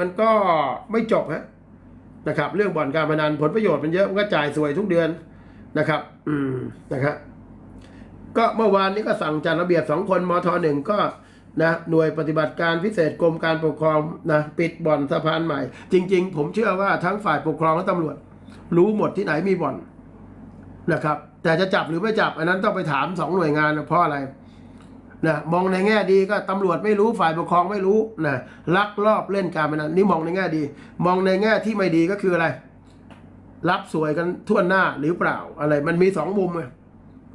มันก็ไม่จบฮะนะครับ เรื่องบ่อนการพนันผลประโยชน์มันเยอะมันก็จ่ายสวยทุกเดือนนะครับ อืมนะครับก็เมื่อวานนี้ก็สั่งจัดระเบียบสองคนมทหนึ่งก็นะหน่วยปฏิบัติการพิเศษกรมการปกครองนะปิดบ่อนสะพานใหม่ จริง ๆ ผมเชื่อว่าทั้งฝ่ายปกครองและตำรวจ รู้หมดที่ไหนมีบ่อนนะครับ แต่จะจับหรือไม่จับ อันนั้นต้องไปถามสองหน่วยงานเพราะอะไร นะมองในแง่ดีก็ตำรวจไม่รู้ฝ่ายปกครองไม่รู้นะลักลอบเล่นการพนันนี่มองในแง่ดี มองในแง่ที่ไม่ดีก็คืออะไร รับสวยกันทั่วหน้าหรือเปล่าอะไร มันมีสองมุมไง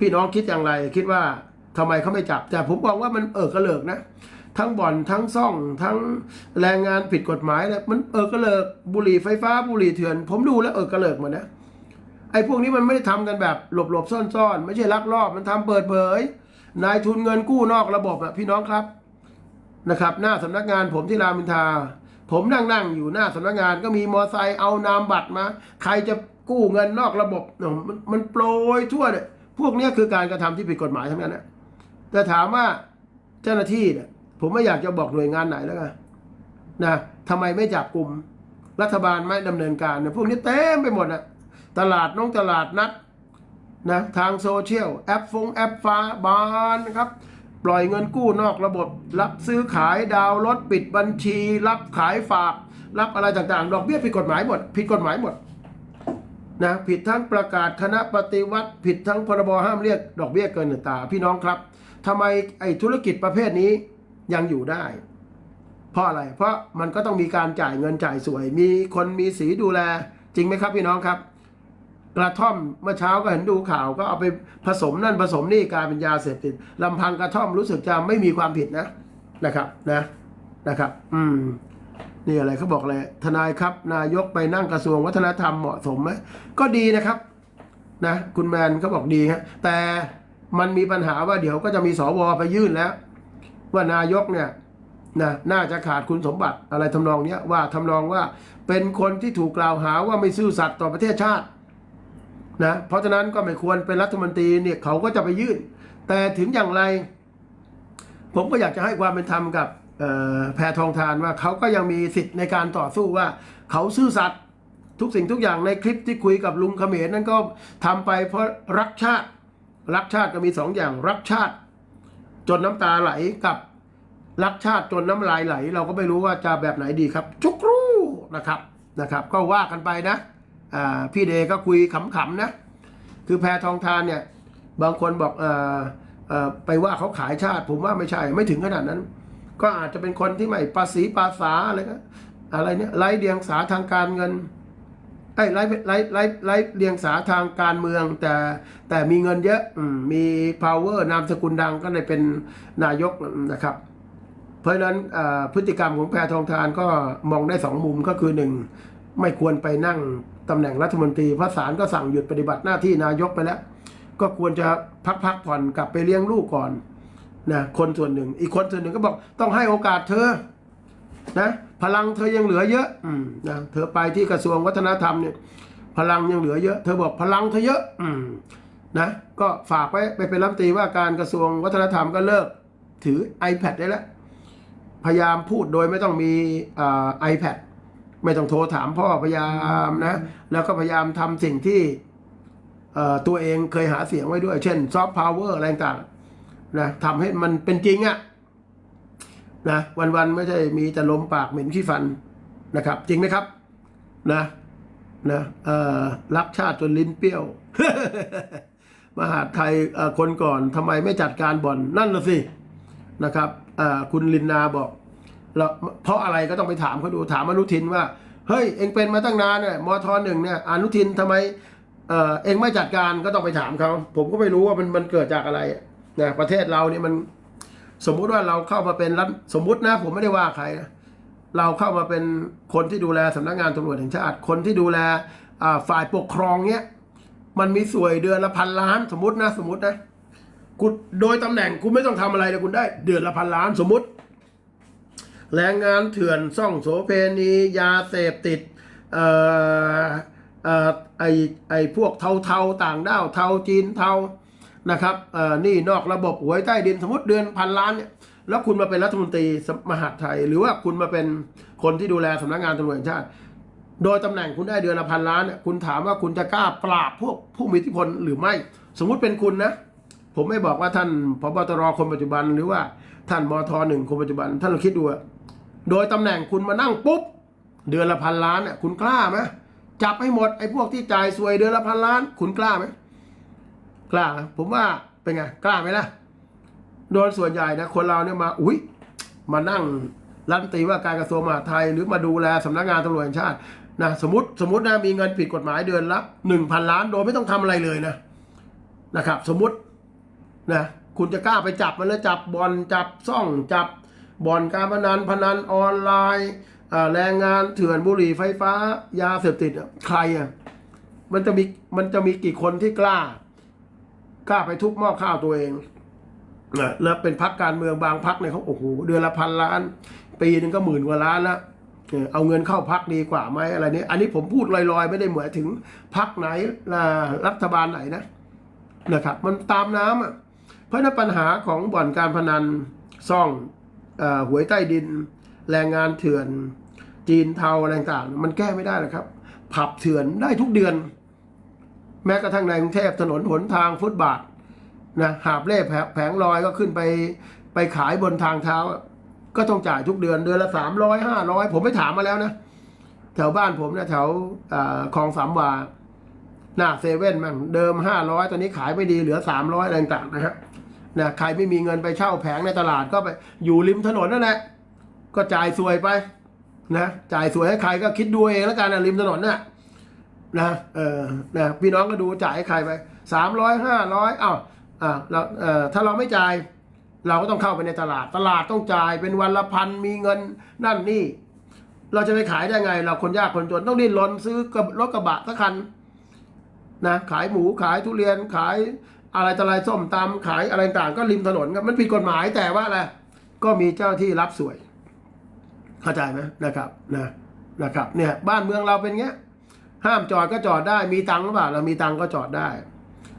พี่น้องคิดอย่างไร คิดว่าทำไมเขาไม่จับ แต่ผมมองว่ามันเออกระเลิกนะทั้งบ่อนทั้งซ่อง ทั้งแรงงานผิดกฎหมายเนี่ยมันเออกระเลิกบุหรี่ไฟฟ้าบุหรี่เถื่อน ผมดูแล้วเออกระเลิกหมดนะไอ้พวกนี้มันไม่ได้ทำกันแบบหลบๆซ่อนๆไม่ใช่ลักลอบมันทำเปิดเผย นายทุนเงินกู้นอกระบบอะพี่น้องครับนะครับ หน้าสำนักงานผมที่รามอินทราผมนั่งนั่งอยู่หน้าสำนักงานก็มีมอไซค์เอานามบัตรมา ใครจะกู้เงินนอกระบบเนี่ยมันมันโปรยทั่วเนี่ยพวกนี้คือการกระทำที่ผิดกฎหมายทั้งนั้นนะแต่ถามว่าเจ้าหน้าที่เนี่ยผมไม่อยากจะบอกหน่วยงานไหนแล้วกันนะทำไมไม่จับกลุ่มรัฐบาลไม่ดำเนินการเนี่ยพวกนี้เต็มไปหมดนะตลาดน้องตลาดนัด นะทางโซเชียลแอปฟงแอปฟ้าบานนะครับ ปล่อยเงินกู้นอกระบบ รับซื้อขายดาวรถปิดบัญชี รับขายฝาก รับอะไรต่างๆ ดอกเบี้ยผิดกฎหมายหมด ผิดกฎหมายหมดนะผิดทั้งประกาศคณะปฏิวัติ ผิดทั้งพรบห้ามเรียก ดอกเบี้ยเกินตาพี่น้องครับทำไมไอ้ธุรกิจประเภทนี้ยังอยู่ได้ เพราะอะไร เพราะมันก็ต้องมีการจ่ายเงินจ่ายสวย มีคนมีสีดูแล จริงไหมครับพี่น้องครับ กระท่อมเมื่อเช้าก็เห็นดูข่าวก็เอาไปผสมนั่นผสมนี่กลายเป็นยาเสพติดลำพังกระท่อมรู้สึกจะไม่มีความผิดนะนะครับนะนะครับ อืมนี่อะไรเขาบอกเลยทนายครับ นายกไปนั่งกระทรวงวัฒนธรรมเหมาะสมไหมก็ดีนะครับนะคุณแมนเขาบอกดีฮะแต่มันมีปัญหาว่าเดี๋ยวก็จะมีสวไปยื่นแล้ว ว่านายกเนี่ยนะน่าจะขาดคุณสมบัติอะไรทำนองเนี้ยว่าทำนองว่าเป็นคนที่ถูกกล่าวหาว่าไม่ซื่อสัตย์ต่อประเทศชาติ นะเพราะฉะนั้นก็ไม่ควรเป็นรัฐมนตรีเนี่ยเขาก็จะไปยื่น แต่ถึงอย่างไร ผมก็อยากจะให้ความเป็นธรรมกับแพทองทานว่าเขาก็ยังมีสิทธิ์ในการต่อสู้ว่า เขาซื่อสัตย์ทุกสิ่งทุกอย่างในคลิปที่คุยกับลุงเขมรนั้นก็ทำไปเพราะรักชาติ รักชาติก็มีสองอย่างรักชาติ จนน้ำตาไหลกับรักชาติจนน้ำลายไหล เราก็ไม่รู้ว่าจะแบบไหนดีครับ จุกรูนะครับนะครับ ก็ว่ากันไปนะ พี่เดก็คุยขำๆนะ คือแพทองทานเนี่ย บางคนบอกออไปว่าเขาขายชาติ ผมว่าไม่ใช่ ไม่ถึงขนาดนั้น ก็อาจจะเป็นคนที่ไม่ภาษีภาษาอะไรก็อะไรเนี่ยไร้เดียงสาทางการเงินไอ้ไร้ไร้ไร้ไร้เดียงสาทางการเมือง แต่แต่มีเงินเยอะอมมี power นามสกุลดังก็เลยเป็นนายกนะครับ เพราะฉะนั้นพฤติกรรมของแพทองทานก็มองได้สองมุมก็คือหนึ่ง ไม่ควรไปนั่งตำแหน่งรัฐมนตรีพระศาลก็สั่งหยุดปฏิบัติหน้าที่นายกไปแล้ว ก็ควรจะพักพักผ่อนกลับไปเลี้ยงลูกก่อนนะคนส่วนหนึ่ง อีกคนส่วนหนึ่งก็บอกต้องให้โอกาสเธอนะพลังเธอยังเหลือเยอะอืมนะเธอไปที่กระทรวงวัฒนธรรมเนี่ย พลังยังเหลือเยอะ เธอบอกพลังเธอเยอะ อืมนะก็ฝากไว้ไปเป็นรัฐมนตรีว่าการกระทรวงวัฒนธรรมก็เลิกถือ iPad ได้แล้ว พยายามพูดโดยไม่ต้องมีอ่า iPad ไม่ต้องโทรถามพ่อพยายามนะ แล้วก็พยายามทำสิ่งที่ตัวเองเคยหาเสียงไว้ด้วย เช่นซอฟต์พาวเวอร์อะไรต่างๆนะทำให้มันเป็นจริงอะนะวันๆไม่ใช่มีแต่ลมปากเหม็นขี้ฟันนะครับ จริงไหมครับนะนะรักชาติจนลิ้นเปรี้ยว มหาไทยคนก่อนทำไมไม่จัดการบ่อนนั่นละสินะครับคุณลินนาบอก แล้วเพราะอะไรก็ต้องไปถามเขาดูถามอนุทินว่า เฮ้ย เองเป็นมาตั้งนานเนี่ยมทหนึ่งเนี่ยอนุทินทำไมเอ่อเองไม่จัดการก็ต้องไปถามเขาผมก็ไม่รู้ว่ามันมันเกิดจากอะไรนะประเทศเราเนี่ยมันสมมุติว่าเราเข้ามาเป็นรัฐสมมุตินะ ผมไม่ได้ว่าใครนะเราเข้ามาเป็นคนที่ดูแลสำนักงานตำรวจแห่งชาติคนที่ดูแลฝ่ายปกครองเนี้ยมันมีสวยเดือนละพันล้าน สมมตินะสมมตินะคุณโดยตำแหน่งคุณไม่ต้องทำอะไรเลยคุณได้ เดือนละพันล้านสมมติ แรงงานเถื่อนซ่องโสเพณียาเสพติดเอ่อเอ่อไอไอพวกเทาๆต่างด้าวเทาจีนเทานะครับเอ่อนี่นอกระบบหวยใต้ดินสมมติเดือนพันล้านเนี่ยแล้วคุณมาเป็นรัฐมนตรีมหาดไทย หรือว่าคุณมาเป็นคนที่ดูแลสำนักงานตำรวจแห่งชาติ โดยตำแหน่งคุณได้เดือนละพันล้านเนี่ยคุณถามว่าคุณจะกล้าปราบพวกผู้มีอิทธิพลหรือไม่ สมมุติเป็นคุณนะผมไม่บอกว่าท่านพบตรคนปัจจุบัน หรือว่าท่านมทหนึ่งคนปัจจุบัน ท่านลองคิดดู โดยตำแหน่งคุณมานั่งปุ๊บ เดือนละพันล้านเนี่ยคุณกล้าไหมจับให้หมดไอ้พวกที่จ่ายสวยเดือนละพันล้าน คุณกล้าไหมกล้า ผมว่าเป็นไงกล้าไหมล่ะโดยส่วนใหญ่นะคนเราเนี่ยมาอุ้ยมานั่งรัฐมนตรีว่าการกระทรวงมหาดไทยหรือมาดูแลสำนักงานตำรวจแห่งชาตินะสมมติสมมตินะมีเงินผิดกฎหมายเดือนละหนึ่งพันล้าน โดยไม่ต้องทำอะไรเลยนะนะครับ สมมตินะคุณจะกล้าไปจับมันแล้วจับ บอลจับซ่องจับ บ่อนการพนันพนันออนไลน์แรงงานเถื่อนบุหรี่ไฟฟ้า ยาเสพติดอะใครอะมันจะมีมันจะมีกี่คนที่กล้า กล้าไปทุบหม้อข้าวตัวเองนะแล้วเป็นพักการเมืองบางพักเนี่ยเขาโอ้โหเดือนละพันล้าน ปีหนึงก็หมื่นกว่าล้านละเออเอาเงินเข้าพักดีกว่าไหมอะไรนี้อันนี้ผมพูดลอยๆ ไม่ได้เหมือนถึงพักไหนอ่ารัฐบาลไหนนะนะครับ มันตามน้ำอะเพราะนั้นปัญหาของบ่อนการพนันซ่อง หวยใต้ดิน แรงงานเถื่อน จีนเทาอะไรต่างมันแก้ไม่ได้หรอกครับ ผับเถื่อนได้ทุกเดือน แม้กระทั่งในกรุงเทพถนนหนทางฟุตบาทนะหาบเล่แผแผงลอยก็ขึ้นไปไปขายบนทางเท้า ก็ต้องจ่ายทุกเดือนเดือนละสามร้อยห้าร้อยผมไปถามมาแล้วนะ แถวบ้านผมเนี่ยแถวอคลองสามวาหน้าเซเว่นมันเดิมห้าร้อยตอนนี้ขายไม่ดีเหลือสามร้อยอะไรต่างๆนะครับ นะใครไม่มีเงินไปเช่าแผงในตลาดก็ไปอยู่ริมถนนนั่นแหละก็จ่ายสวยไปนะจ่ายสวยให้ใครก็คิดดูเองแล้วกันนะริมถนนน่ะนะเออนะพี่น้องก็ดูจ่ายให้ใครไปสามร้อยห้าร้อยอ้าวอ่าเราเอ่อถ้าเราไม่จ่าย เราก็ต้องเข้าไปในตลาดตลาดต้องจ่ายเป็นวันละพันมีเงินนั่นนี่ เราจะไปขายได้ไง เราคนยากคนจนต้องดิ้นรนซื้อรถกระบะสักคันนะขายหมูขายทุเรียนขาย อะไรต่ออะไรส้มตำขายอะไรต่างก็ริมถนนครับมันผิดกฎหมายแต่ว่าอะไรก็มีเจ้าที่รับสวย เข้าใจไหมนะครับนะนะครับเนี่ยบ้านเมืองเราเป็นเงี้ย ห้ามจอดก็จอดได้ มีตังค์หรือเปล่าเรามีตังค์ก็จอดได้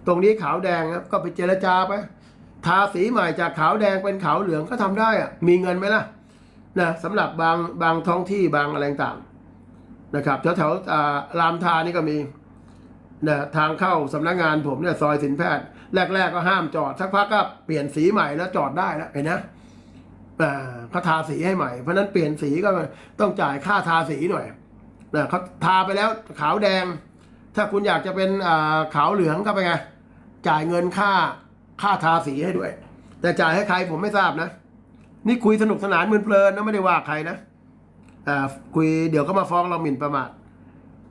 ตรงนี้ขาวแดงครับก็ไปเจรจาไปทาสีใหม่จากขาวแดงเป็นขาวเหลืองก็ทำได้อะมีเงินไหมล่ะนะสำหรับบางบางท้องที่บางอะไรต่างนะครับแถวแถวอ่ารามทานี่ก็มีนะทางเข้าสำนักงานผมเนี่ยซอยสินแพทย์ แรก ๆ ก็ห้ามจอดสักพักก็เปลี่ยนสีใหม่แล้วจอดได้แล้วเห็นนะอ่าเขาทาสีให้ใหม่ เพราะนั้นเปลี่ยนสีก็ต้องจ่ายค่าทาสีหน่อยนะเขาทาไปแล้วขาวแดง ถ้าคุณอยากจะเป็นขาวเหลืองก็ไปไงจ่ายเงินค่าค่าทาสีให้ด้วย แต่จ่ายให้ใครผมไม่ทราบนะ นี่คุยสนุกสนานมึนเพลินนะไม่ได้ว่าใครนะคุยเดี๋ยวก็มาฟ้องเราหมิ่นประมาท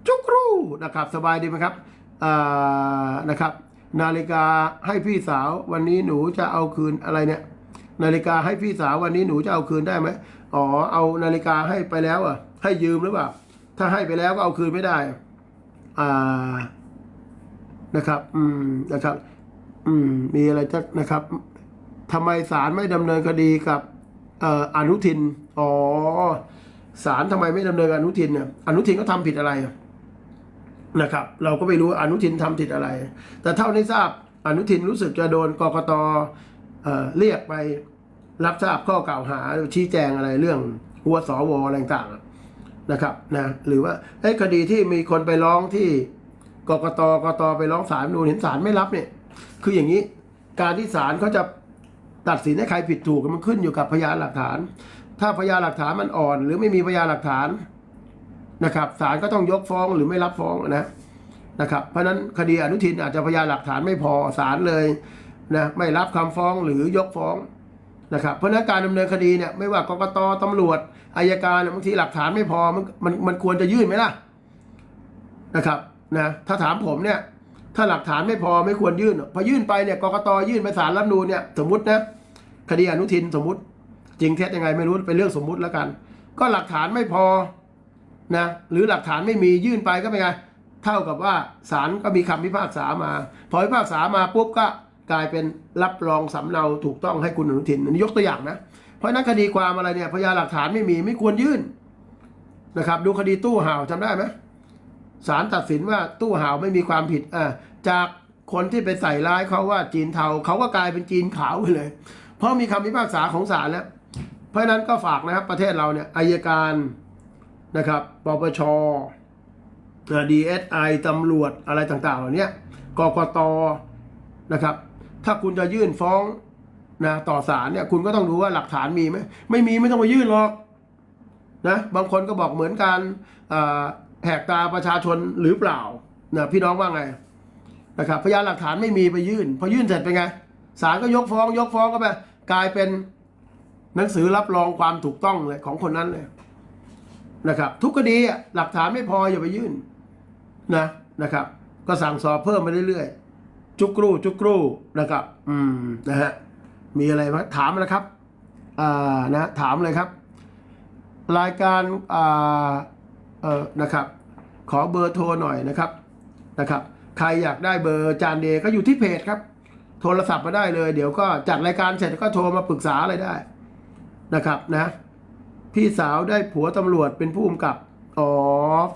จุกรูนะครับ สบายดีไหมครับนะครับ นาฬิกาให้พี่สาววันนี้หนูจะเอาคืนอะไรเนี่ย นาฬิกาให้พี่สาววันนี้หนูจะเอาคืนได้ไหมอ๋อเอานาฬิกาให้ไปแล้วอะ ให้ยืมหรือเปล่า ถ้าให้ไปแล้วก็เอาคืนไม่ได้ อ่านะครับ อืมนะครับ อืม มีอะไรจะนะครับทำไมศาลไม่ดำเนินคดีกับเอ่ออนุทิน อ๋อศาลทำไมไม่ดำเนินอนุทินเนี่ยอนุทินก็ทำผิดอะไร นะครับ เราก็ไม่รู้อนุทินทำผิดอะไร แต่เท่าที่ทราบอนุทินรู้สึกจะโดนกกตเเรียกไปรับทราบข้อกล่าวหาชี้แจงอะไรเรื่องหัวสวอะไรต่างนะครับนะหรือว่าไอ้คดีที่มีคนไปร้องที่กกตกตไปร้องศาลนูนเห็นศาลไม่รับเนี่ย คืออย่างนี้การที่ศาลเขาจะตัดสินให้ใครผิดถูกมันขึ้นอยู่กับพยานหลักฐาน ถ้าพยานหลักฐานมันอ่อน หรือไม่มีพยานหลักฐาน นะครับศาลก็ต้องยกฟ้องหรือไม่รับฟ้องนะนะครับเพราะนั้นคดีอนุทินอาจจะพยานหลักฐานไม่พอศาลเลยนะไม่รับคำฟ้องหรือยกฟ้องนะครับเพราะนั้นการดำเนินคดีเนี่ยไม่ว่ากกตตำรวจอายการบางทีหลักฐานไม่พอมันมันมันควรจะยื่นไหมล่ะนะครับนะถ้าถามผมเนี่ยถ้าหลักฐานไม่พอไม่ควรยื่นพอยื่นไปเนี่ยกกตยื่นไปศาลรัฐมนูญเนี่ยสมมตินะคดีอนุทินสมมติ จริงเท็จยังไงไม่รู้เป็นเรื่องสมมุติแล้วกัน ก็หลักฐานไม่พอ นะหรือหลักฐานไม่มียื่นไปก็เป็นไงเท่ากับว่าศาลก็มีคำพิพากษามา พอพิพากษามาปุ๊บก็กลายเป็นรับรองสำเนาถูกต้องให้คุณอนุทินอันนี้ยกตัวอย่างนะเพราะนั้นคดีความอะไรเนี่ยพยานหลักฐานไม่มีไม่ควรยื่นนะครับดูคดีตู้ห่าวจำได้ไหมศาลตัดสินว่าตู้ห่าวไม่มีความผิดอ่าจากคนที่ไปใส่ร้ายเขาว่าจีนเทาเขาก็กลายเป็นจีนขาวไปเลย เพราะมีคำพิพากษาของศาลแล้ว เพราะนั้นก็ฝากนะครับประเทศเราเนี่ยอายการ นะครับปปชดีเอสไอตำรวจอะไรต่างๆ เหล่านี้กกตนะครับ ถ้าคุณจะยื่นฟ้องนะต่อศาลเนี่ยคุณก็ต้องดูว่าหลักฐานมีไหมไม่มีไม่ต้องมายื่นหรอกนะบางคนก็บอกเหมือนการแหกตาประชาชนหรือเปล่านะพี่น้องว่าไงนะครับพยานหลักฐานไม่มีไปยื่น พอยื่นเสร็จเป็นไงศาลก็ยกฟ้อง ยกฟ้องก็ไปกลายเป็นหนังสือรับรองความถูกต้องเลยของคนนั้นเลย นะครับ ทุกคดีหลักฐานไม่พออย่าไปยื่นนะนะครับ ก็สั่งสอบเพิ่มไปเรื่อยๆจุกรูจุกรูนะครับ อืมนะฮะมีอะไรมาถามนะครับอ่านะถามเลยครับ รายการอ่าเออนะครับ ขอเบอร์โทรหน่อยนะครับนะครับ ใครอยากได้เบอร์จานเดย์ก็อยู่ที่เพจครับ โทรศัพท์มาได้เลย เดี๋ยวก็จัดรายการเสร็จก็โทรมาปรึกษาอะไรได้นะครับนะ พี่สาวได้ผัวตำรวจเป็นผู้กำกับ อ๋อ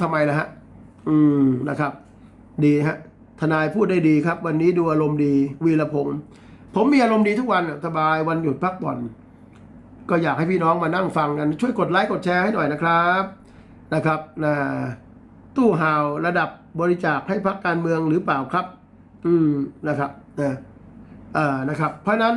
ทำไมล่ะฮะ อืมนะครับ ดีฮะ ทนายพูดได้ดีครับ วันนี้ดูอารมณ์ดีวีรพงศ์ผมมีอารมณ์ดีทุกวันสบายวันหยุดพักผ่อน ก็อยากให้พี่น้องมานั่งฟังกัน ช่วยกดไลค์กดแชร์ให้หน่อยนะครับนะครับนะตู้ห่าวระดับบริจาคให้พักการเมืองหรือเปล่าครับ อืมนะครับนะเอ่อนะครับ เพราะนั้น